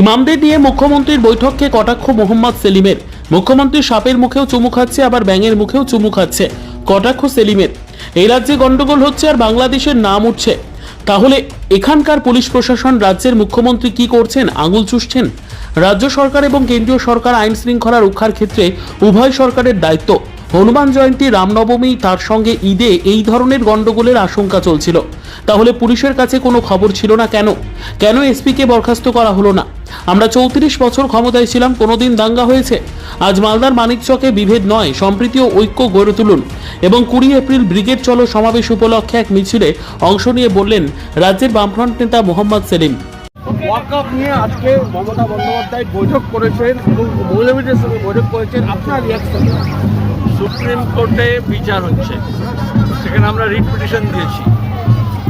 ইমামদের নিয়ে মুখ্যমন্ত্রীর বৈঠককে কটাক্ষ মোহাম্মদ সেলিমের। মুখ্যমন্ত্রী সাপের মুখেও চুমু খাচ্ছে, আবার ব্যাঙের মুখেও চুমু খাচ্ছে। কটাক্ষ সেলিমের। এই রাজ্যে গন্ডগোল হচ্ছে আর বাংলাদেশের নাম উঠছে। তাহলে এখানকার পুলিশ প্রশাসন রাজ্যের মুখ্যমন্ত্রী কি করছেন? আঙুল চুষছেন? রাজ্য সরকার এবং কেন্দ্রীয় সরকার আইন শৃঙ্খলা রক্ষার ক্ষেত্রে উভয় সরকারের দায়িত্ব। হনুমান জয়ন্তী রামনবমী, তার সঙ্গে ঈদে এই ধরনের গন্ডগোলের আশঙ্কা চলছিল। তাহলে পুলিশের কাছে কোনো খবর ছিল না কেন? কেন এসপিকে বরখাস্ত করা হলো না? আমরা চৌত্রিশ বছর ক্ষমতায় ছিলাম, কোনোদিন দাঙ্গা হয়েছে। আজ মালদার মানিকচকে বিভেদ নয়, সম্প্রীতি ও ঐক্য গড়ে তুলুন। এবং কুড়ি এপ্রিল ব্রিগেড চলো সমাবেশ উপলক্ষে এক মিছিলে অংশ নিয়ে বললেন রাজ্যের বামফ্রন্ট নেতা মোহাম্মদ সেলিম। ওয়াকআপ নিয়ে আজকে মমতা বন্দ্যোপাধ্যায় বৈঠক করেছেন এবং সঙ্গে বৈঠক করেছেন। আপনার রিয়াকশন সুপ্রিম কোর্টে বিচার হচ্ছে। সেখানে আমরা রিট পিটিশন দিয়েছি।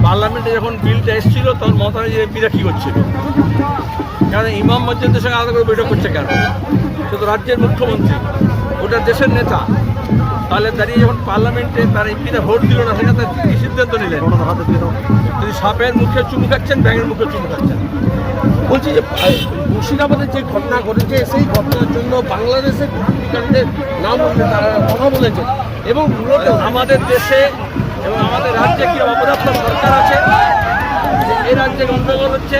পার্লামেন্টে যখন বিলটা এসেছিল, তখন মমতা এমপিরা কী করছিল? কেন ইমাম মসজিদের সঙ্গে আলাদা করে বৈঠক করছে কেন? সে তো রাজ্যের মুখ্যমন্ত্রী ওটা দেশের নেতা। তাহলে দাঁড়িয়ে যখন পার্লামেন্টে তার এমপিরা ভোট দিল না সেখানে কী সিদ্ধান্ত নিলেন? যদি সাপের মুখে চুমু খাচ্ছেন, ব্যাঙের মুখে চুমু খাচ্ছেন। বলছি যে মুর্শিদাবাদের যে ঘটনা ঘটেছে, সেই ঘটনার জন্য বাংলাদেশের কূটনীতিকারীদের নাম উল্লেখ তারা কথা বলেছেন এবং মূলত আমাদের দেশে এবং আমাদের রাজ্যে কি অপদার্থ সরকার আছে? এই রাজ্যে গন্ডগোল হচ্ছে,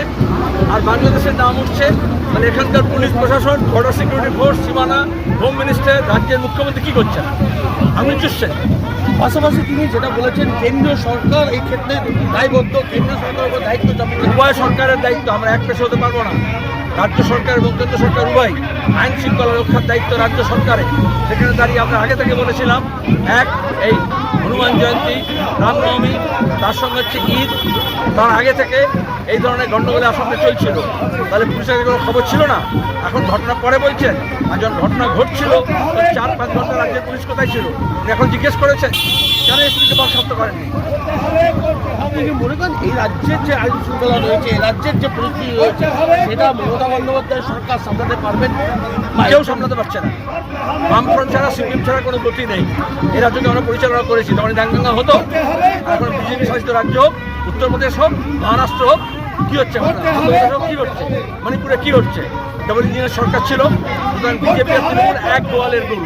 আর বাংলাদেশের নাম উঠছে। মানে এখানকার পুলিশ প্রশাসন বর্ডার সিকিউরিটি ফোর্স সীমানা হোম মিনিস্টার রাজ্যের মুখ্যমন্ত্রী কী করছেন? আমি চুষছেন পাশাপাশি তিনি যেটা বলেছেন, কেন্দ্রীয় সরকার এই ক্ষেত্রে দায়বদ্ধ, কেন্দ্রীয় সরকার উপর দায়িত্ব উভয় সরকারের দায়িত্ব, আমরা এক পেশে হতে পারব না। রাজ্য সরকার এবং কেন্দ্র সরকার উভয় আইন শৃঙ্খলা রক্ষার দায়িত্ব রাজ্য সরকারের। সেখানে দাঁড়িয়ে আমরা আগে থেকে বলেছিলাম, এক, এই হনুমান জয়ন্তী রামনবমী তার সঙ্গে হচ্ছে ঈদ। তার আগে থেকে এই ধরনের গণ্ডগোলের আশঙ্কা চলছিল। তাহলে পুলিশের কোনো খবর ছিল না? এখন ঘটনা পরে বলছেন। আর যখন ঘটনা ঘটছিল চার পাঁচ ঘণ্টা রাজ্যের পুলিশ কোথায় ছিল? এখন জিজ্ঞেস করেছেন। কেন এসপিকে বরখাস্ত করেননি? মনে করেন এই রাজ্যের যে আইন শৃঙ্খলা রয়েছে এই রাজ্যের যে পরিস্থিতি রয়েছে সেটা মমতা বন্দ্যোপাধ্যায় সরকার সামলাতে পারবেন? কেউ সামলাতে পারছে না। বামফ্রন্ট ছাড়া সিপিএম ছাড়া কোনো গতি নেই। এই রাজ্যকে আমরা পরিচালনা করেছি। তখন দাঙ্গাঙ্গা হতো এখন বিজেপি শাসিত রাজ্য হোক উত্তরপ্রদেশ হোক মহারাষ্ট্র হোক কী হচ্ছে কি কী হচ্ছে? মণিপুরে কি হচ্ছে? ডবল ইঞ্জিনের সরকার ছিল সুতরাং বিজেপি তৃণমূল এক গোয়ালের গরু